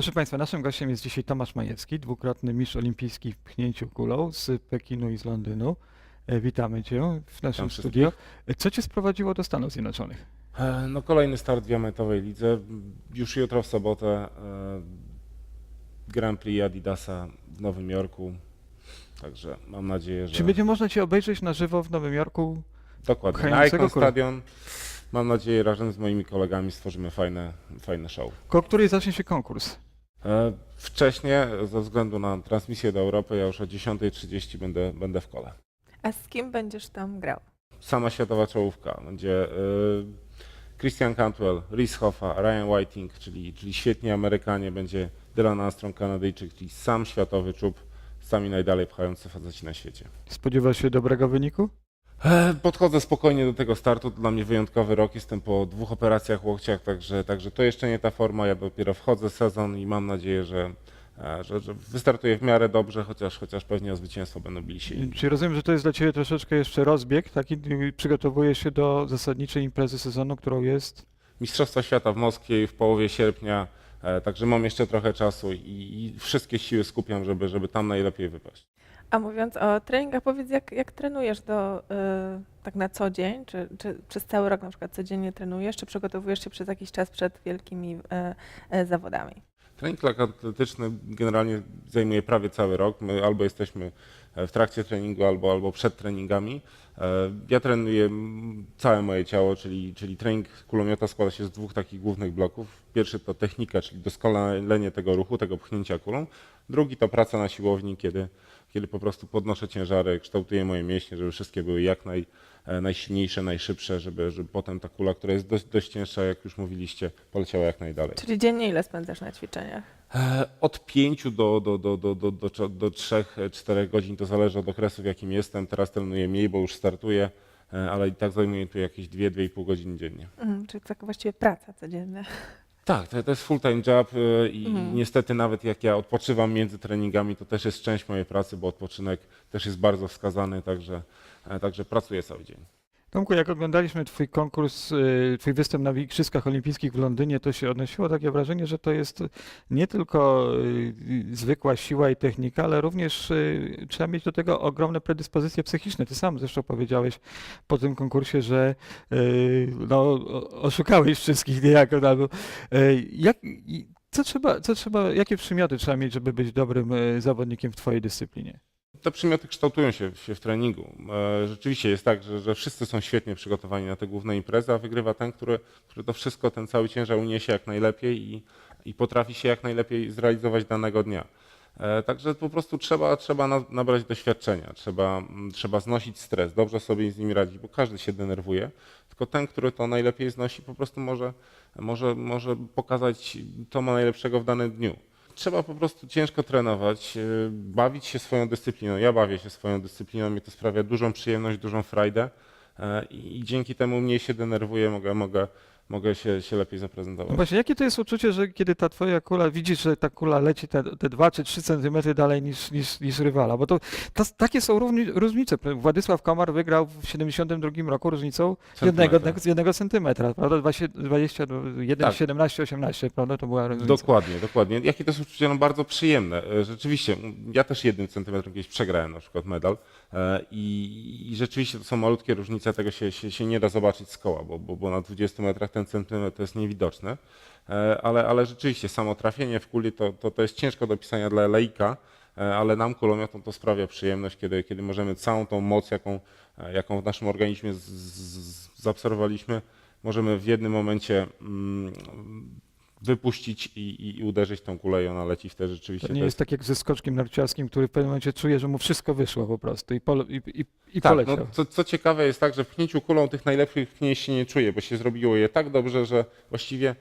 Proszę Państwa, naszym gościem jest dzisiaj Tomasz Majewski, dwukrotny mistrz olimpijski w pchnięciu kulą z Pekinu i z Londynu. E, Witamy Cię w naszym Witam studio. E, Co Cię sprowadziło do Stanów Zjednoczonych? E, No kolejny start w diamentowej lidze. Już jutro w sobotę e, Grand Prix Adidasa w Nowym Jorku. Także mam nadzieję, że Czy będzie można Cię obejrzeć na żywo w Nowym Jorku? dokładnie na pchającego Icon? Stadion. Mam nadzieję, razem z moimi kolegami stworzymy fajne, fajne show. Koło której zacznie się konkurs? E, Wcześniej, ze względu na transmisję do Europy, ja już o 10.30 będę, będę w kole. A z kim będziesz tam grał? Sama światowa czołówka. Będzie e, Christian Cantwell, Rhys Hoffa, Ryan Whiting, czyli, czyli świetni Amerykanie, będzie Dylan Armstrong, Kanadyjczyk, czyli sam światowy czub, sami najdalej pchający faceci na świecie. Spodziewasz się dobrego wyniku? Podchodzę spokojnie do tego startu, to dla mnie wyjątkowy rok, jestem po dwóch operacjach łokciach, także, także to jeszcze nie ta forma, ja dopiero wchodzę w sezon i mam nadzieję, że, e, że, że wystartuję w miarę dobrze, chociaż, chociaż pewnie o zwycięstwo będą bili się inni. Czy rozumiem, że to jest dla Ciebie troszeczkę jeszcze rozbieg, taki y, przygotowujesz się do zasadniczej imprezy sezonu, którą jest Mistrzostwa Świata w Moskwie w połowie sierpnia, e, także mam jeszcze trochę czasu i, i wszystkie siły skupiam, żeby, żeby tam najlepiej wypaść. A mówiąc o treningach, powiedz, jak, jak trenujesz do, y, tak na co dzień? Czy, czy przez cały rok na przykład codziennie trenujesz, czy przygotowujesz się przez jakiś czas przed wielkimi y, y, zawodami? Trening atletyczny generalnie zajmuje prawie cały rok. My albo jesteśmy e, w trakcie treningu, albo, albo przed treningami. E, Ja trenuję całe moje ciało, czyli, czyli trening kulomiota składa się z dwóch takich głównych bloków. Pierwszy to technika, czyli doskonalenie tego ruchu, tego pchnięcia kulą. Drugi to praca na siłowni, kiedy, kiedy po prostu podnoszę ciężary, kształtuję moje mięśnie, żeby wszystkie były jak naj, e, najsilniejsze, najszybsze, żeby, żeby potem ta kula, która jest dość, dość cięższa, jak już mówiliście, poleciała jak najdalej. Czyli dziennie ile spędzasz na ćwiczeniach? E, Od 5 do, do, do, do, do, do, do 3-4 godzin to zależy od okresu, w jakim jestem. Teraz trenuję mniej, bo już startuję, e, ale i tak zajmuje tu jakieś 2-2,5 godziny dziennie. Mhm, czyli tak właściwie praca codzienna. Tak, to, to jest full-time job e, i Mhm. niestety nawet jak ja odpoczywam między treningami, to też jest część mojej pracy, bo odpoczynek też jest bardzo wskazany, także, e, także pracuję cały dzień. Tomku, jak oglądaliśmy Twój konkurs, y, Twój występ na Igrzyskach Olimpijskich w Londynie, to się odnosiło takie wrażenie, że to jest nie tylko y, zwykła siła i technika, ale również y, trzeba mieć do tego ogromne predyspozycje psychiczne. Ty sam zresztą powiedziałeś po tym konkursie, że no, oszukałeś wszystkich niejako. Y, jak, co trzeba, co trzeba, jakie przymioty trzeba mieć, żeby być dobrym zawodnikiem w Twojej dyscyplinie? Te przymioty kształtują się, się w treningu. E, Rzeczywiście jest tak, że, że wszyscy są świetnie przygotowani na te główne imprezy, a wygrywa ten, który, który to wszystko, ten cały ciężar uniesie jak najlepiej i, i potrafi się jak najlepiej zrealizować danego dnia. E, Także po prostu trzeba, trzeba na- nabrać doświadczenia, trzeba, mm, trzeba znosić stres, dobrze sobie z nim radzić, bo każdy się denerwuje, tylko ten, który to najlepiej znosi, po prostu może, może, może pokazać, co ma najlepszego w danym dniu. Trzeba po prostu ciężko trenować, yy, bawić się swoją dyscypliną. Ja bawię się swoją dyscypliną, mi to sprawia dużą przyjemność, dużą frajdę e, i dzięki temu mniej się denerwuję, mogę, mogę, mogę się, się lepiej No zaprezentować. właśnie, jakie to jest uczucie, że kiedy ta twoja kula, widzisz, że ta kula leci te, te 2 czy 3 centymetry dalej niż, niż, niż rywala, bo to, to takie są równi, różnice. Władysław Komar wygrał w 72 roku różnicą jednego, jednego centymetra, prawda? 20, 21, Tak. 17, 18, prawda? To była różnica. Dokładnie, dokładnie. Jakie to jest uczucie? No bardzo przyjemne. E, Rzeczywiście, ja też jednym centymetrem kiedyś przegrałem na przykład medal i, i rzeczywiście to są malutkie różnice, tego się, się, się nie da zobaczyć z koła, bo, bo, bo na 20 metrach ten centymetr jest niewidoczne, E, ale, ale rzeczywiście samo trafienie w kuli to, to, to jest ciężko do pisania dla laika, e, ale nam kulomiotom to sprawia przyjemność, kiedy, kiedy możemy całą tą moc, jaką, e, jaką w naszym organizmie z, z, zaobserwowaliśmy, możemy w jednym momencie mm, wypuścić i, i uderzyć tą kulę i ona leci wtedy rzeczywiście. To nie to jest tak jak ze skoczkiem narciarskim, który w pewnym momencie czuje, że mu wszystko wyszło po prostu i, pole, i, i, i tak, poleciał. no, co, co ciekawe jest tak, że w pchnięciu kulą tych najlepszych pchnięć się nie czuje, bo się zrobiło je tak dobrze, że właściwie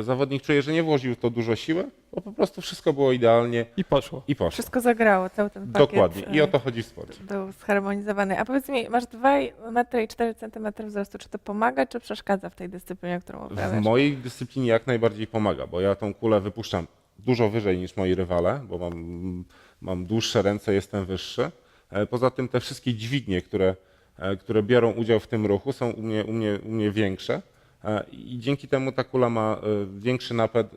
zawodnik czuje, że nie włożył w to dużo siły, bo po prostu wszystko było idealnie I poszło. i poszło. Wszystko zagrało, cały ten pakiet Dokładnie. I o y, to chodzi w sporcie. był zharmonizowany. A powiedz mi, masz 2 metry i 4 centymetry wzrostu. Czy to pomaga, czy przeszkadza w tej dyscyplinie, którą W uprawiasz? mojej dyscyplinie jak najbardziej pomaga, bo ja tą kulę wypuszczam dużo wyżej niż moi rywale, bo mam, mam dłuższe ręce, jestem wyższy. E, Poza tym te wszystkie dźwignie, które, e, które biorą udział w tym ruchu są u mnie, u mnie, u mnie większe. E, I dzięki temu ta kula ma e, większy napęd,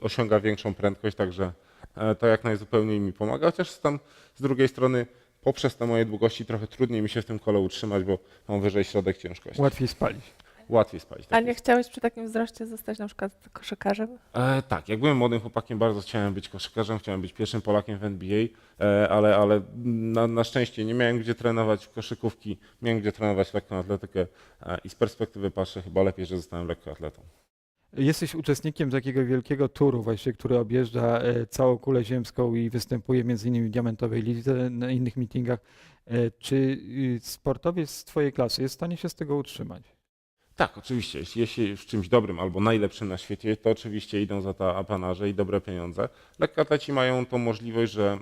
osiąga większą prędkość, także e, to jak najzupełniej mi pomaga, chociaż tam z drugiej strony poprzez te moje długości trochę trudniej mi się w tym kole utrzymać, bo mam wyżej środek ciężkości. Łatwiej spalić. Łatwiej spać. A tak nie jest. chciałeś przy takim wzroście zostać na przykład koszykarzem? E, tak, jak byłem młodym chłopakiem, bardzo chciałem być koszykarzem, chciałem być pierwszym Polakiem w NBA, e, ale, ale na, na szczęście nie miałem gdzie trenować koszykówki, miałem gdzie trenować lekką atletykę e, i z perspektywy patrzę, chyba lepiej, że zostałem lekkoatletą. Jesteś uczestnikiem takiego wielkiego turu właśnie, który objeżdża e, całą kulę ziemską i występuje między innymi w Diamentowej Lidze, na innych meetingach. E, Czy y, sportowiec z twojej klasy jest w stanie się z tego utrzymać? Tak, oczywiście. Jeśli, w czymś dobrym albo najlepszym na świecie, to oczywiście idą za to apanarze i dobre pieniądze. Lekkoatleci mają tą możliwość, że mm,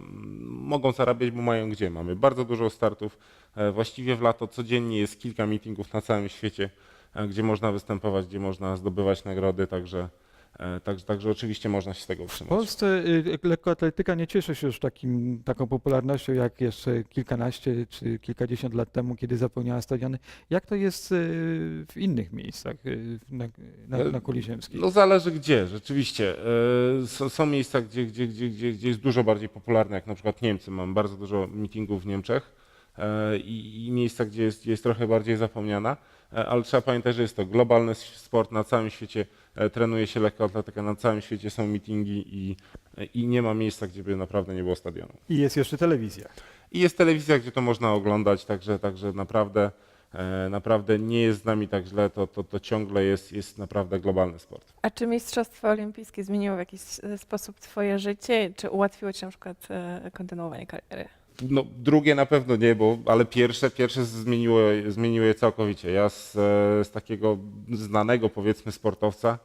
mogą zarabiać, bo mają gdzie. Mamy bardzo dużo startów. E, Właściwie w lato codziennie jest kilka meetingów na całym świecie, e, gdzie można występować, gdzie można zdobywać nagrody, także, także, także oczywiście można się z tego W utrzymać. Polsce y, lekkoatletyka nie cieszy się już takim, taką popularnością jak jeszcze kilkanaście czy kilkadziesiąt lat temu, kiedy zapełniała stadiony. Jak to jest y, w innych miejscach y, na, na, na kuli ziemskiej? No zależy gdzie, rzeczywiście. E, Są, miejsca, gdzie, gdzie, gdzie, gdzie, gdzie jest dużo bardziej popularne, jak na przykład Niemcy. Mam bardzo dużo meetingów w Niemczech e, i, i miejsca, gdzie jest, jest trochę bardziej zapomniana, E, ale trzeba pamiętać, że jest to globalny sport na całym świecie. e, Trenuje się lekkoatletyka, na całym świecie są meetingi i, i nie ma miejsca, gdzie by naprawdę nie było stadionu. I jest jeszcze telewizja. I jest telewizja, gdzie to można oglądać, także, także naprawdę, e, naprawdę nie jest z nami tak źle, to, to, to ciągle jest, jest naprawdę globalny sport. A czy Mistrzostwa Olimpijskie zmieniło w jakiś e, sposób Twoje życie? Czy ułatwiło Ci na przykład e, kontynuowanie kariery? No, drugie na pewno nie, bo, ale pierwsze, pierwsze zmieniło, zmieniło je całkowicie. Ja z, z takiego znanego powiedzmy sportowca,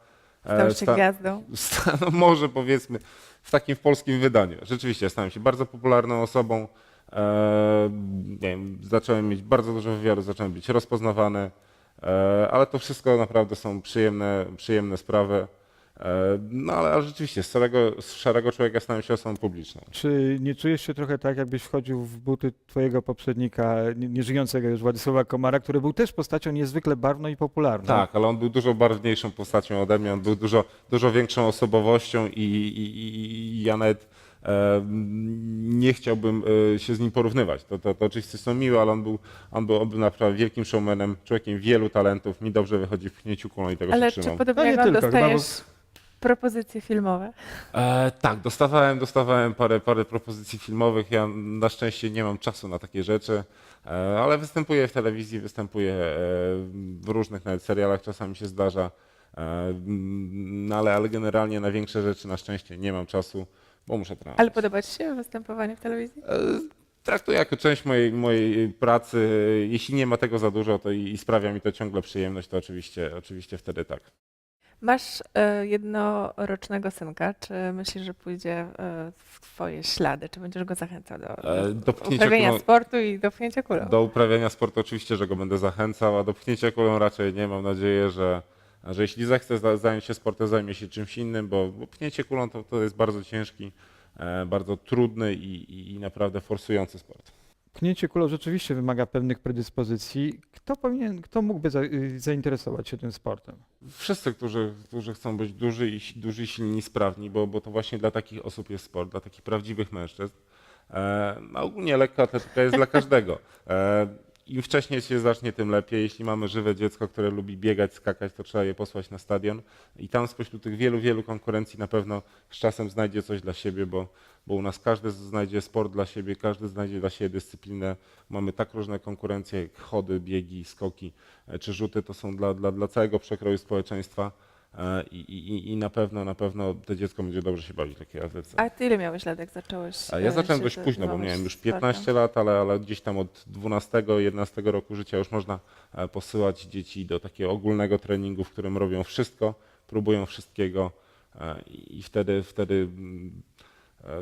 e, Stał się sta- gwiazdą? sta- no może powiedzmy w takim w polskim wydaniu. Rzeczywiście stałem się bardzo popularną osobą. E, nie wiem, zacząłem mieć bardzo dużo wywiadów, zacząłem być rozpoznawany, e, ale to wszystko naprawdę są przyjemne, przyjemne sprawy. E, no ale, ale rzeczywiście z szarego, z szarego człowieka stałem się osobą publiczną. Czy nie czujesz się trochę tak, jakbyś wchodził w buty twojego poprzednika, nie- nieżyjącego już Władysława Komara, który był też postacią niezwykle barwną i popularną? Tak, ale on był dużo barwniejszą postacią ode mnie, on był dużo, dużo większą osobowością i, i, i- ja nawet e, nie chciałbym e, się z nim porównywać. To, to, to oczywiście są miłe, ale on był, on, był, on był naprawdę wielkim showmanem, człowiekiem wielu talentów, mi dobrze wychodzi w pchnięciu kulą i tego Ale się czy trzymam. podobnie No nie jak on tylko, chyba, bo- dostajesz propozycje filmowe? E, tak, dostawałem, dostawałem parę, parę propozycji filmowych. Ja na szczęście nie mam czasu na takie rzeczy, e, ale występuję w telewizji, występuję e, w różnych nawet serialach, czasami się zdarza. E, no ale, ale generalnie na większe rzeczy na szczęście nie mam czasu, bo muszę trenować. Ale podoba Ci się występowanie w telewizji? E, Traktuję jako część mojej, mojej pracy. Jeśli nie ma tego za dużo to i, i sprawia mi to ciągle przyjemność, to oczywiście, oczywiście wtedy tak. Masz e, jednorocznego synka. Czy myślisz, że pójdzie e, w Twoje ślady? Czy będziesz go zachęcał do, E, do, uprawiania kulą- sportu i do pchnięcia kulą? Do uprawiania sportu oczywiście, że go będę zachęcał, a do pchnięcia kulą raczej nie. Mam nadzieję, że, że jeśli zechce za- zająć się sportem, zajmie się czymś innym, bo, bo pchnięcie kulą to, to jest bardzo ciężki, e, bardzo trudny i, i, i naprawdę forsujący sport. Pchnięcie kulą rzeczywiście wymaga pewnych predyspozycji. Kto powinien, kto mógłby za, y, zainteresować się tym sportem? Wszyscy, którzy, którzy chcą być duży duży, silni, sprawni, bo, bo to właśnie dla takich osób jest sport, dla takich prawdziwych mężczyzn. E, a ogólnie lekka atletyka jest dla każdego. E, Im wcześniej się zacznie, tym lepiej. Jeśli mamy żywe dziecko, które lubi biegać, skakać, to trzeba je posłać na stadion i tam spośród tych wielu, wielu konkurencji na pewno z czasem znajdzie coś dla siebie, bo, bo u nas każdy znajdzie sport dla siebie, każdy znajdzie dla siebie dyscyplinę. Mamy tak różne konkurencje, jak chody, biegi, skoki e, czy rzuty, to są dla, dla, dla całego przekroju społeczeństwa i, i, i na pewno, na pewno to dziecko będzie dobrze się bawić w takiej atletyce. A Ty ile miałeś lat, jak zacząłeś? A ja e, zacząłem dość późno, bo miałem już sportem? 15 lat, ale, ale gdzieś tam od 12-11 roku życia już można e, posyłać dzieci do takiego ogólnego treningu, w którym robią wszystko, próbują wszystkiego e, i wtedy, wtedy mm, e,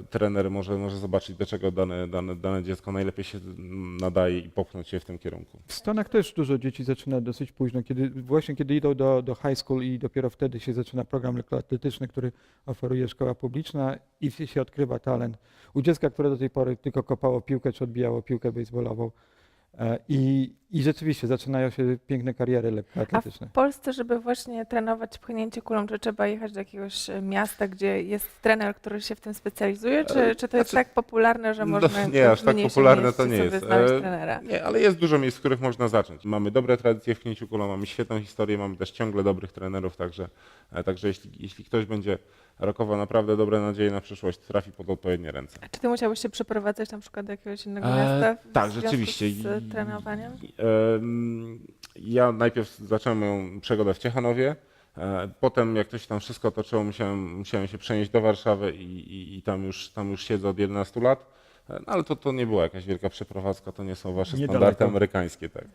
trener może, może zobaczyć, do czego dane, dane, dane dziecko najlepiej się mm, nadaje i popchnąć je w tym kierunku. W Stanach też dużo dzieci zaczyna dosyć późno, kiedy, właśnie kiedy idą do, do high school i dopiero wtedy się zaczyna program lekkoatletyczny, który oferuje szkoła publiczna i się odkrywa talent. U dziecka, które do tej pory tylko kopało piłkę czy odbijało piłkę baseballową, E, I, I rzeczywiście zaczynają się piękne kariery A w lekkoatletyczne. Polsce, żeby właśnie trenować pchnięcie kulą, czy trzeba jechać do jakiegoś e, miasta, gdzie jest trener, który się w tym specjalizuje, czy, E, czy to jest znaczy- tak popularne, że No, można nie, w aż tak popularne to nie jest. E, trenera? Nie, ale jest dużo miejsc, w których można zacząć. Mamy dobre tradycje w pchnięciu kulą, mamy świetną historię, mamy też ciągle dobrych trenerów, także, e, także jeśli, jeśli ktoś będzie rokował naprawdę dobre nadzieje na przyszłość, trafi pod odpowiednie ręce. A Czy ty musiałbyś się przeprowadzać na przykład do jakiegoś innego E, miasta w tak, rzeczywiście. z I- trenowaniem? Em, Ja najpierw zacząłem moją przygodę w Ciechanowie. e, Potem, jak to się tam wszystko toczyło, musiałem, musiałem się przenieść do Warszawy i, i, i tam, już, tam już siedzę od 11 lat. E, No, ale to, to nie była jakaś wielka przeprowadzka, to nie są wasze Niedaleko. standardy amerykańskie. Tak.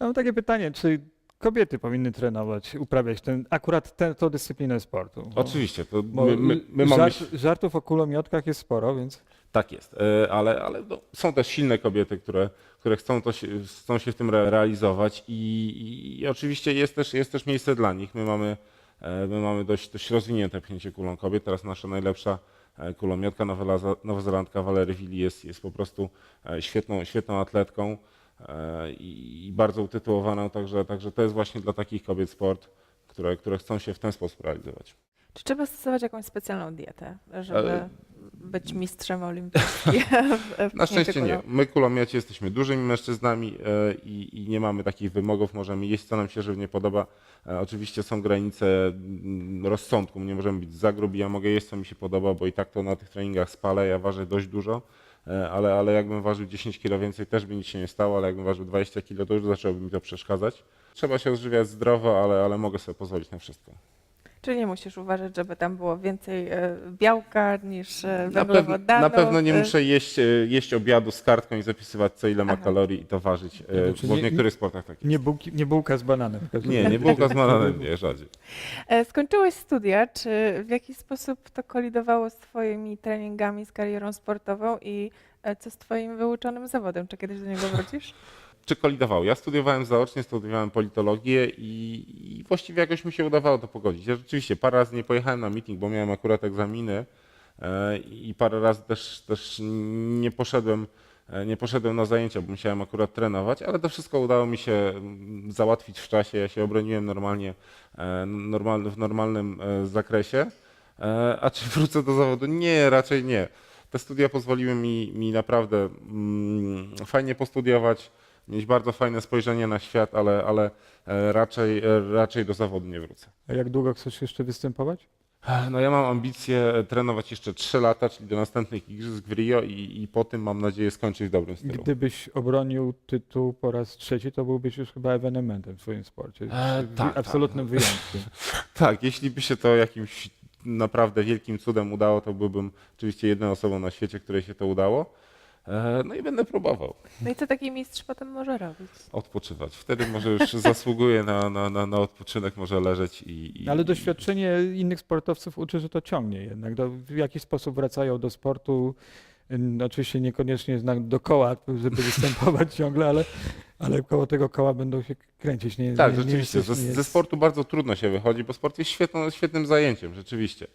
Mam takie pytanie, czy kobiety powinny trenować, uprawiać ten, akurat tę tą dyscyplinę sportu? Bo- Oczywiście, to Bo my, my, my mamy... żart, żartów o kulomiotkach jest sporo, więc Tak jest, e, ale, ale no, są też silne kobiety, które, które chcą, to się, chcą się w tym re- realizować i, i, oczywiście jest też, jest też miejsce dla nich. My mamy, e, my mamy dość, dość rozwinięte pchnięcie kulą kobiet. Teraz nasza najlepsza e, kulomiotka, Nowela- nowozelandka Valery Willi jest, jest po prostu e, świetną, świetną atletką i, i bardzo utytułowaną, także, także to jest właśnie dla takich kobiet sport, które, które chcą się w ten sposób realizować. Czy trzeba stosować jakąś specjalną dietę, żeby E, być mistrzem olimpijskim? Na szczęście nie. My kulomioci jesteśmy dużymi mężczyznami e, i, i nie mamy takich wymogów. Możemy jeść, co nam się żywnie podoba. E, Oczywiście są granice mm, rozsądku. Nie możemy być za grubi. Ja mogę jeść, co mi się podoba, bo i tak to na tych treningach spalę. Ja ważę dość dużo. E, Ale, ale jakbym ważył 10 kg więcej, też by nic się nie stało, ale jakbym ważył 20 kg, to już zaczęłoby mi to przeszkadzać. Trzeba się odżywiać zdrowo, ale, ale mogę sobie pozwolić na wszystko. Czyli nie musisz uważać, żeby tam było więcej e, białka niż e, Na, węglowodanów. na pewno nie e, muszę jeść, jeść obiadu z kartką i zapisywać, co ile ma Aha. kalorii i to ważyć, Znaczy bo w nie- niektórych sportach tak jest. nie, bułki, nie bułka z bananem. w każdym Nie, razie. nie bułka z bananem, nie, rzadziej. Skończyłeś studia. Czy w jakiś sposób to kolidowało z Twoimi treningami, z karierą sportową i co z Twoim wyuczonym zawodem? Czy kiedyś do niego wrócisz? Czy kolidował? Ja studiowałem zaocznie, studiowałem politologię i, i właściwie jakoś mi się udawało to pogodzić. Ja rzeczywiście parę razy nie pojechałem na meeting, bo miałem akurat egzaminy e, i parę razy też, też nie poszedłem e, nie poszedłem na zajęcia, bo musiałem akurat trenować, ale to wszystko udało mi się mm, załatwić w czasie. Ja się obroniłem normalnie, e, normal, w normalnym zakresie. A czy wrócę do zawodu? Nie, raczej nie. Te studia pozwoliły mi, mi naprawdę mm, fajnie postudiować, mieć bardzo fajne spojrzenie na świat, ale, ale e, raczej, e, raczej do zawodu nie wrócę. A jak długo chcesz jeszcze występować? No ja mam ambicje trenować jeszcze 3 lata, czyli do następnych igrzysk w Rio i, i po tym mam nadzieję skończyć w dobrym stylu. Gdybyś obronił tytuł po raz trzeci, to byłbyś już chyba ewenementem w swoim sporcie. E, Wy- tak, absolutnym wyjątkiem. Tak, jeśli by się to jakimś naprawdę wielkim cudem udało, to byłbym oczywiście jedną osobą na świecie, której się to udało. No i będę próbował No i co taki mistrz potem może robić? odpoczywać. Wtedy może już zasługuje na, na, na, na odpoczynek, może leżeć i... i Ale doświadczenie innych sportowców uczy, że to ciągnie jednak. Do, w jakiś sposób wracają do sportu. Oczywiście niekoniecznie znak do koła, żeby występować ciągle, ale, ale koło tego koła będą się kręcić. Nie, Tak, nie, rzeczywiście. Nie, Ze, ze sportu bardzo trudno się wychodzi, bo sport jest świetną, świetnym zajęciem, rzeczywiście.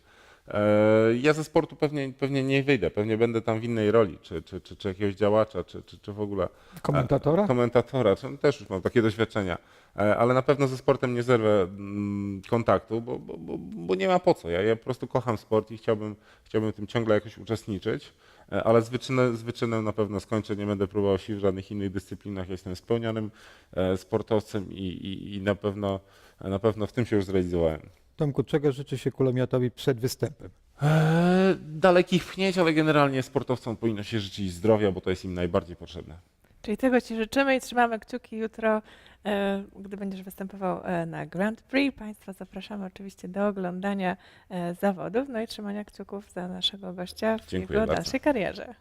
E, Ja ze sportu pewnie, pewnie nie wyjdę, pewnie będę tam w innej roli, czy, czy, czy, czy jakiegoś działacza, czy, czy, czy w ogóle Komentatora? komentatora, czy też już mam takie doświadczenia, E, ale na pewno ze sportem nie zerwę mm, kontaktu, bo, bo, bo, bo nie ma po co. Ja, ja po prostu kocham sport i chciałbym, chciałbym w tym ciągle jakoś uczestniczyć, E, ale z, wyczynem, z wyczynem na pewno skończę, nie będę próbował sił w żadnych innych dyscyplinach. Jestem spełnionym e, sportowcem i, i, i na, pewno, na pewno w tym się już zrealizowałem. Tomku, czego życzy się kulomiotowi przed występem? Eee, dalekich pchnięć, ale generalnie sportowcom powinno się życzyć zdrowia, bo to jest im najbardziej potrzebne. Czyli tego Ci życzymy i trzymamy kciuki jutro, e, gdy będziesz występował e, na Grand Prix. Państwa zapraszamy oczywiście do oglądania e, zawodów, no i trzymania kciuków za naszego gościa w Dziękuję jego bardzo. dalszej karierze.